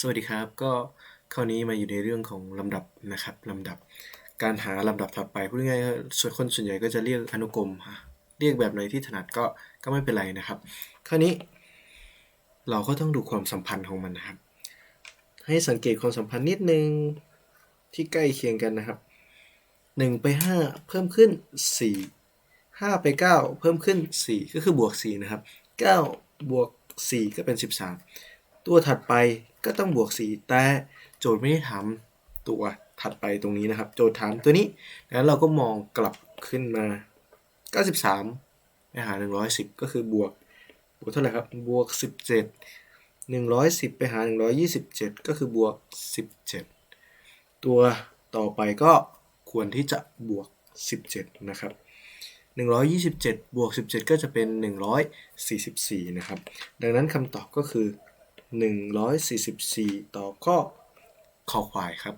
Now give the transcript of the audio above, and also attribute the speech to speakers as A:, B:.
A: สวัสดีครับก็คราวนี้มาอยู่ในเรื่องของลำดับนะครับลำดับ การหาลำดับถัดไปพูดง่ายๆส่วนคนส่วนใหญ่ก็จะเรียกอนุกรมฮะเรียกแบบไหนที่ถนัดก็ก็ไม่เป็นไรนะครับ คราวนี้ เราก็ต้องดูความสัมพันธ์ของมันนะครับ ให้สังเกตความสัมพันธ์นิดนึงที่ใกล้เคียงกันนะครับหนึ่งไปห้าเพิ่มขึ้นสี่ห้าไปเก้าเพิ่มขึ้นสี่ก็คือบวกสี่นะครับเก้าบวกสี่ก็เป็นสิบสาม ตัวถัดไปก็ต้องบวกสี่แต่โจทย์ไม่ได้ถามตัวถัดไปตรงนี้นะครับ โจทย์ถามตัวนี้แล้วเราก็มองกลับขึ้นมาเก้าสิบสามไปหาหนึ่งร้อยสิบก็คือบวกบวกเท่าไหร่ครับบวกสิบเจ็ดหนึ่งร้อยสิบไปหาหนึ่งร้อยยี่สิบเจ็ดก็คือบวกสิบเจ็ดตัวต่อไปก็ควรที่จะบวกสิบเจ็ดนะครับหนึ่งร้อยยี่สิบเจ็ดบวกสิบเจ็ดก็จะเป็นหนึ่งร้อยสี่สิบสี่นะครับ ดังนั้นคำตอบก็คือ หนึ่งร้อยสี่สิบสี่ตอบข้อคอควายครับ